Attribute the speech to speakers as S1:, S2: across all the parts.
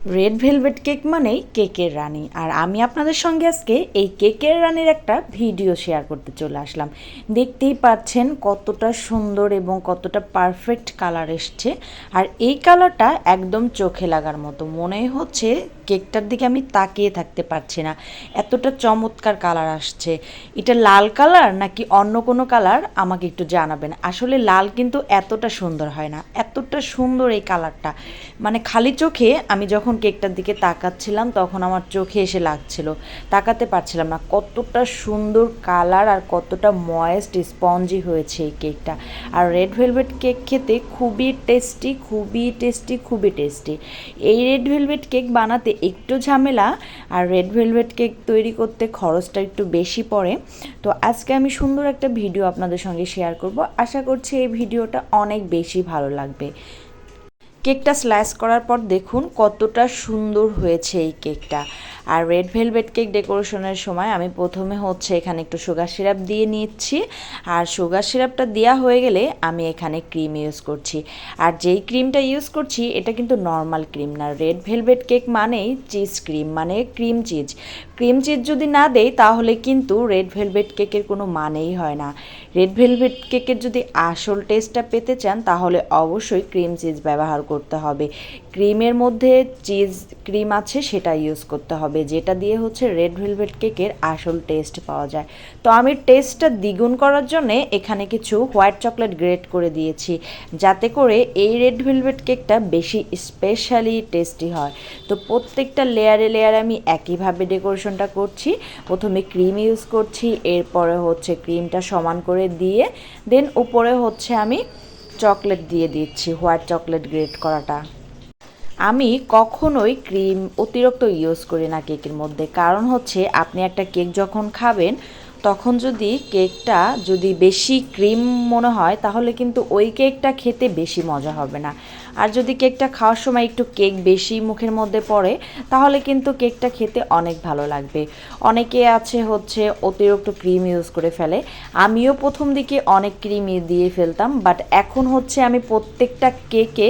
S1: Red velvet cake মানেই কেকের রানী। আর আমি আপনাদের সঙ্গে আজকে এই কেকের রানীর একটা ভিডিও শেয়ার করতে চলে আসলাম। দেখতেই পাচ্ছেন কতটা সুন্দর এবং কতটা পারফেক্ট কালার এসছে। আর এই কালারটা একদম চোখে লাগার মতো। মনে হচ্ছে কেকটার দিকে আমি তাকিয়ে থাকতে পারছি না। এতটা চমৎকার কালার আসছে। এটা লাল কালার নাকি অন্য কোনো কালার আমাকে একটু জানাবেন। আসলে লাল কিন্তু এতটা সুন্দর হয় না। এতটা সুন্দর এই কালারটা মানে খালি চোখে আমি যখন কেকটার দিকে তাকাচ্ছিলাম, তখন আমার চোখে এসে লাগছিল। তাকাতে পারছিলাম না কতটা সুন্দর কালার আর কতটা ময়েস্ট স্পঞ্জি হয়েছে এই কেকটা। আর রেড ভেলভেট কেক খেতে খুবই টেস্টি খুবই টেস্টি খুবই টেস্টি। এই রেড ভেলভেট কেক বানাতে একটু ঝামেলা, আর রেড ভেলভেট কেক তৈরি করতে খরচটা একটু বেশি পড়ে। তো আজকে আমি সুন্দর একটা ভিডিও আপনাদের সঙ্গে শেয়ার করব। আশা করছি এই ভিডিওটা অনেক বেশি ভালো লাগবে। কেকটা স্ল্যাশ করার পর দেখুন কতটা সুন্দর হয়েছে এই কেকটা। আর রেড ভেলভেট কেক ডেকোরেশনের সময় আমি প্রথমে হচ্ছে এখানে একটু সুগার সিরাপ দিয়ে নিচ্ছি। আর সুগার সিরাপটা দেওয়া হয়ে গেলে আমি এখানে ক্রিম ইউজ করছি। আর যেই ক্রিমটা ইউজ করছি, এটা কিন্তু নর্মাল ক্রিম না। রেড ভেলভেট কেক মানেই চিজ ক্রিম মানে ক্রিম চিজ। ক্রিম চিজ যদি না দেই, তাহলে কিন্তু রেড ভেলভেট কেকের কোনো মানেই হয় না। রেড ভেলভেট কেকের যদি আসল টেস্টটা পেতে চান, তাহলে অবশ্যই ক্রিম চিজ ব্যবহার করতে হবে। ক্রিমের মধ্যে চিজ ক্রিম আছে, সেটা ইউজ করতে হবে, যেটা দিয়ে হচ্ছে রেড ভেলভেট কেকের আসল টেস্ট পাওয়া যায়। তো আমি টেস্টটা দ্বিগুণ করার জন্যে এখানে কিছু হোয়াইট চকলেট গ্রেট করে দিয়েছি, যাতে করে এই রেড ভেলভেট কেকটা বেশি স্পেশালি টেস্টি হয়। তো প্রত্যেকটা লেয়ারে লেয়ারে আমি একইভাবে ডেকোরেশনটা করছি, প্রথমে ক্রিম ইউজ করছি, এরপরে হচ্ছে ক্রিমটা সমান করে দিয়ে দেন উপরে হচ্ছে আমি চকলেট দিয়ে দিচ্ছি হোয়াইট চকলেট গ্রেট করাটা। আমি কখনোই ক্রিম অতিরিক্ত ইউজ করি না কেকের মধ্যে। কারণ হচ্ছে, আপনি একটা কেক যখন খাবেন তখন যদি কেকটা যদি বেশি ক্রিম মনে হয়, তাহলে কিন্তু ওই কেকটা খেতে বেশি মজা হবে না। আর যদি কেকটা খাওয়ার সময় একটু কেক বেশি মুখের মধ্যে পড়ে, তাহলে কিন্তু কেকটা খেতে অনেক ভালো লাগবে। অনেকে আছে হচ্ছে অতিরিক্ত ক্রিম ইউজ করে ফেলে। আমিও প্রথম দিকে অনেক ক্রিম দিয়ে ফেলতাম, বাট এখন হচ্ছে আমি প্রত্যেকটা কেকে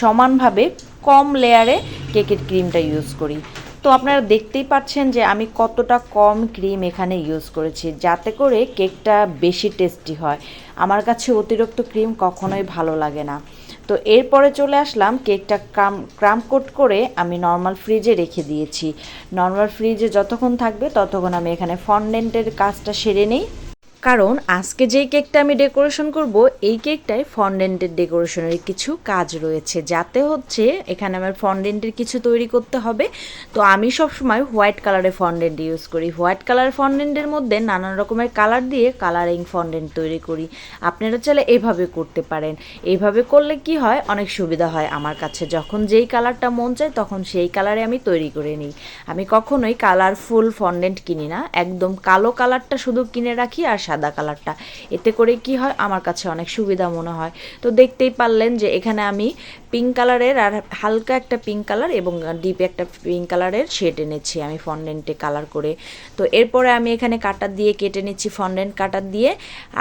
S1: সমানভাবে কম লেয়ারে কেকের ক্রিমটা ইউজ করি। তো আপনারা দেখতেই পাচ্ছেন যে আমি কতটা কম ক্রিম এখানে ইউজ করেছি, যাতে করে কেকটা বেশি টেস্টি হয়। আমার কাছে অতিরিক্ত ক্রিম কখনোই ভালো লাগে না। তো এরপরে চলে আসলাম কেকটা ক্রাম ক্রাম কোট করে আমি নর্মাল ফ্রিজে রেখে দিয়েছি। নর্মাল ফ্রিজে যতক্ষণ থাকবে ততক্ষণ আমি এখানে ফন্ডেন্টের কাজটা সেরে নিই। কারণ আজকে যেই কেকটা আমি ডেকোরেশন করব, এই কেকটায় ফন্ডেন্টের ডেকোরেশনের কিছু কাজ রয়েছে। যাতে হচ্ছে এখানে আমার ফন্ডেন্টের কিছু তৈরি করতে হবে। তো আমি সবসময় হোয়াইট কালারের ফন্ডেন্ট ইউজ করি। হোয়াইট কালার ফন্ডেন্টের মধ্যে নানান রকমের কালার দিয়ে কালারিং ফন্ডেন্ট তৈরি করি। আপনারা চাইলে এভাবে করতে পারেন। এইভাবে করলে কি হয়? অনেক সুবিধা হয় আমার কাছে। যখন যেই কালারটা মন চায়, তখন সেই কালারে আমি তৈরি করে নিই। আমি কখনোই কালারফুল ফন্ডেন্ট কিনি না। একদম কালো কালারটা শুধু কিনে রাখি আর সাদা কালারটা। এতে করে কি হয়? আমার কাছে অনেক সুবিধা মনে হয়। তো দেখতেই পারলেন যে এখানে আমি পিঙ্ক কালারের আর হালকা একটা পিঙ্ক কালার এবং ডিপ একটা পিঙ্ক কালারের শেড এনেছি আমি ফন্ডেন্টে কালার করে। তো এরপরে আমি এখানে কাটার দিয়ে কেটে নিচ্ছি ফন্ডেন্ট কাটার দিয়ে।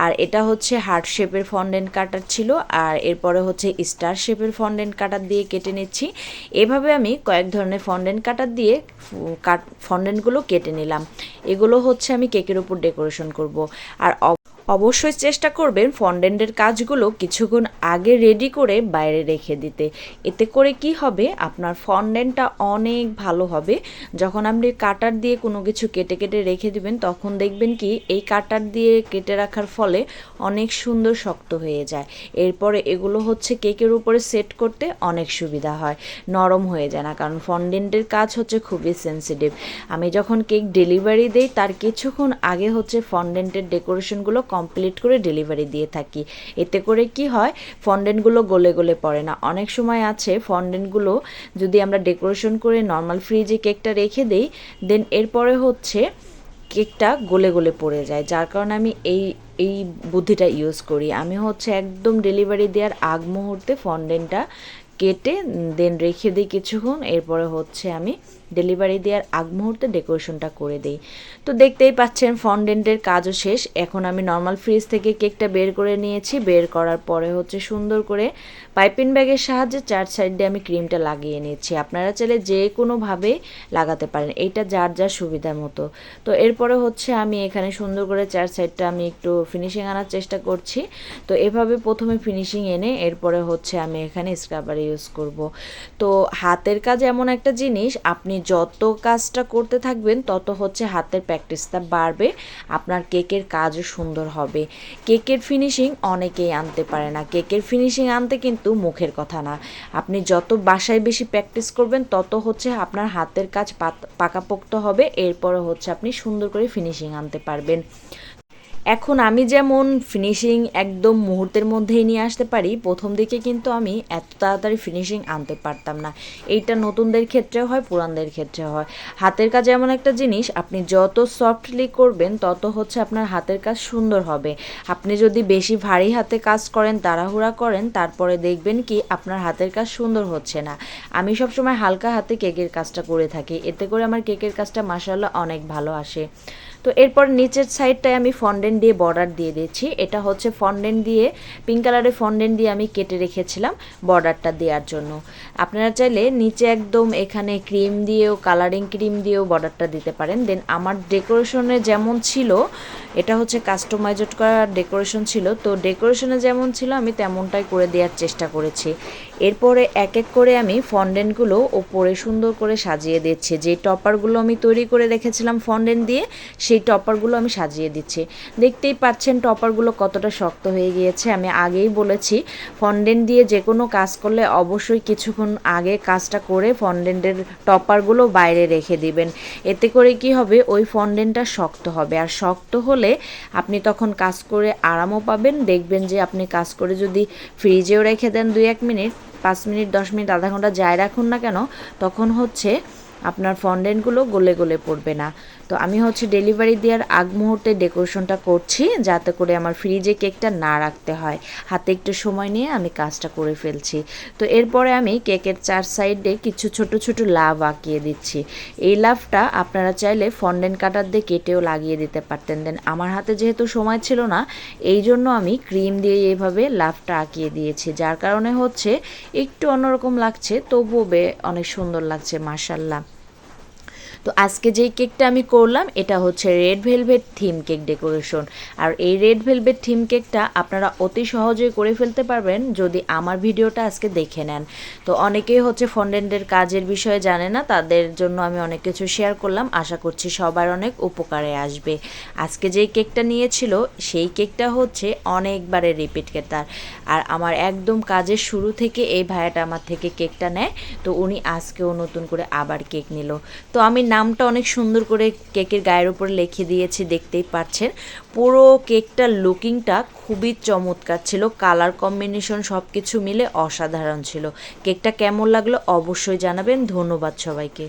S1: আর এটা হচ্ছে হার্ট শেপের ফন্ডেন্ট কাটার ছিল। আর এরপরে হচ্ছে স্টার শেপের ফন্ডেন্ট কাটার দিয়ে কেটে নিচ্ছি। এভাবে আমি কয়েক ধরনের ফন্ডেন্ট কাটার দিয়ে কাট ফন্ডেন্টগুলো কেটে নিলাম। এগুলো হচ্ছে আমি কেকের উপর ডেকোরেশন করব। আর অবশ্যই চেষ্টা করবেন ফন্ডেন্টের কাজগুলো কিছুক্ষণ আগে রেডি করে বাইরে রেখে দিতে। এতে করে কি হবে? আপনার ফন্ডেন্টটা অনেক ভালো হবে। যখন আপনি কাটার দিয়ে কোনো কিছু কেটে কেটে রেখে দিবেন, তখন দেখবেন কি এই কাটার দিয়ে কেটে রাখার ফলে অনেক সুন্দর শক্ত হয়ে যায়। এরপরে এগুলো হচ্ছে কেকের উপরে সেট করতে অনেক সুবিধা হয়। নরম হয়ে যায় না, কারণ ফন্ডেন্টের কাজ হচ্ছে খুবই সেন্সিটিভ। আমি যখন কেক ডেলিভারি দেই, তার কিছুক্ষণ আগে হচ্ছে ফন্ডেন্টের ডেকোরেশনগুলো কমপ্লিট করে ডেলিভারি দিয়ে থাকি। এতে করে কি হয় ফন্ডেন্টগুলো গলে গলে পড়ে না। অনেক সময় আছে ফন্ডেন্টগুলো যদি আমরা ডেকোরেশন করে নর্মাল ফ্রিজে কেকটা রেখে দেই দেন এরপরে হচ্ছে কেকটা গলে গলে পড়ে যায়। যার কারণে আমি এই এই বুদ্ধিটা ইউজ করি। আমি হচ্ছে একদম ডেলিভারি দেওয়ার আগ মুহূর্তে ফন্ডেন্টটা কেটে দেন রেখে দিই কিছুক্ষণ। এরপরে হচ্ছে আমি ডেলিভারি দেওয়ার আগ মুহূর্তে ডেকোরেশনটা করে দিই। তো দেখতেই পাচ্ছেন, ফন্ডেন্টের কাজও শেষ। এখন আমি নর্মাল ফ্রিজ থেকে কেকটা বের করে নিয়েছি। বের করার পরে হচ্ছে সুন্দর করে পাইপিং ব্যাগের সাহায্যে চার সাইডে আমি ক্রিমটা লাগিয়ে নিয়েছি। আপনারা চাইলে যে কোনোভাবে লাগাতে পারেন। এইটা যার যার সুবিধা মতো। তো এরপরে হচ্ছে আমি এখানে সুন্দর করে চার সাইডটা আমি একটু ফিনিশিং আনার চেষ্টা করছি। তো এভাবে প্রথমে ফিনিশিং এনে এরপরে হচ্ছে আমি এখানে স্ক্রাবার ইউজ করব। তো হাতের কাজ এমন একটা জিনিস, আপনি যত কাজটা করতে থাকবেন, তত হচ্ছে হাতের প্র্যাকটিসটা বাড়বে। আপনার কেকের কাজও সুন্দর হবে। কেকের ফিনিশিং অনেকেই আনতে পারে না। কেকের ফিনিশিং আনতে কিন্তু মুখের কথা না। আপনি যত বাসায় বেশি প্র্যাকটিস করবেন, তত হচ্ছে আপনার হাতের কাজ পাকাপোক্ত হবে। এরপরে হচ্ছে আপনি সুন্দর করে ফিনিশিং আনতে পারবেন। এখন আমি যেমন ফিনিশিং একদম মুহূর্তের মধ্যেই নিয়ে আসতে পারি, প্রথম দিকে কিন্তু আমি এত তাড়াতাড়ি ফিনিশিং আনতে পারতাম না। এইটা নতুনদের ক্ষেত্রেও হয়, পুরানদের ক্ষেত্রে হয়। হাতের কাজ এমন একটা জিনিস, আপনি যত সফটলি করবেন, তত হচ্ছে আপনার হাতের কাজ সুন্দর হবে। আপনি যদি বেশি ভারী হাতে কাজ করেন, তাড়াহুড়া করেন, তারপরে দেখবেন কি আপনার হাতের কাজ সুন্দর হচ্ছে না। আমি সবসময় হালকা হাতে কেকের কাজটা করে থাকি। এতে করে আমার কেকের কাজটা মাসাল্লাহ অনেক ভালো আসে। তো এরপর নিচের সাইডটায় আমি ফন্ডেন্ট দিয়ে বর্ডার দিয়ে দিয়েছি। এটা হচ্ছে ফন্ডেন্ট দিয়ে পিঙ্ক কালারের ফন্ডেন্ট দিয়ে আমি কেটে রেখেছিলাম বর্ডারটা দেওয়ার জন্য। আপনারা চাইলে নিচে একদম এখানে ক্রিম দিয়েও কালারিং ক্রিম দিয়েও বর্ডারটা দিতে পারেন। দেন আমার ডেকোরেশনে যেমন ছিল, এটা হচ্ছে কাস্টমাইজড করা ডেকোরেশন ছিল। তো ডেকোরেশনে যেমন ছিল, আমি তেমনটাই করে দেওয়ার চেষ্টা করেছি। এরপরে এক এক করে আমি ফন্ডেন্টগুলো ওপরে সুন্দর করে সাজিয়ে দিচ্ছি। যে টপারগুলো আমি তৈরি করে রেখেছিলাম ফন্ডেন্ট দিয়ে, সেই টপারগুলো আমি সাজিয়ে দিচ্ছি। দেখতেই পাচ্ছেন টপারগুলো কতটা শক্ত হয়ে গিয়েছে। আমি আগেই বলেছি ফন্ডেন্ট দিয়ে যে কোনো কাজ করলে অবশ্যই কিছুক্ষণ আগে কাজটা করে ফন্ডেন্টের টপারগুলো বাইরে রেখে দিবেন। এতে করে কি হবে? ওই ফন্ডেন্টটা শক্ত হবে। আর শক্ত হলে আপনি তখন কাজ করে আরামও পাবেন। দেখবেন যে আপনি কাজ করে যদি ফ্রিজেও রেখে দেন দুই এক মিনিট পাঁচ মিনিট দশ মিনিট আধা ঘণ্টা যাই রাখুন না কেন তখন হচ্ছে আপনার ফন্ডেন্টগুলো গলে গলে পড়বে না। তো আমি হচ্ছে ডেলিভারি দেওয়ার আগ মুহূর্তে ডেকোরেশনটা করছি, যাতে করে আমার ফ্রিজে কেকটা না রাখতে হয়। হাতে একটু সময় নিয়ে আমি কাজটা করে ফেলছি। তো এরপরে আমি কেকের চার সাইডে কিছু ছোট ছোট লাভ আঁকিয়ে দিচ্ছি। এই লাভটা আপনারা চাইলে ফন্ডেন্ট কাটার দিয়ে কেটেও লাগিয়ে দিতে পারতেন। দেন আমার হাতে যেহেতু সময় ছিল না, এই জন্য আমি ক্রিম দিয়ে এইভাবে লাভটা আঁকিয়ে দিয়েছি। যার কারণে হচ্ছে একটু অন্যরকম লাগছে, তবুও অনেক সুন্দর লাগছে মার্শাল্লাহ তো আজকে যেই কেকটা আমি করলাম, এটা হচ্ছে red velvet theme cake decoration. আর এই রেড ভেলভেট থিম কেকটা আপনারা অতি সহজেই করে ফেলতে পারবেন যদি আমার ভিডিওটা আজকে দেখে নেন। তো অনেকেই হচ্ছে ফন্ডেন্টের কাজের বিষয়ে জানে না, তাদের জন্য আমি অনেক কিছু শেয়ার করলাম। আশা করছি সবার অনেক উপকারে আসবে। আজকে যেই কেকটা নিয়েছিল, সেই কেকটা হচ্ছে অনেকবারে রিপিট কেতার আর আমার একদম কাজের শুরু থেকে এই ভাইয়াটা আমার থেকে কেকটা নেয়, তো উনি আজকেও নতুন করে আবার কেক নিল। তো আমি নামটা অনেক সুন্দর করে কেকের গায়ের উপর লিখে দিয়েছি, দেখতেই পাচ্ছেন। পুরো কেকটার লুকিংটা খুবই চমৎকার ছিল। কালার কম্বিনেশন সব কিছু মিলে অসাধারণ ছিল। কেকটা কেমন লাগল অবশ্যই জানাবেন। ধন্যবাদ সবাইকে।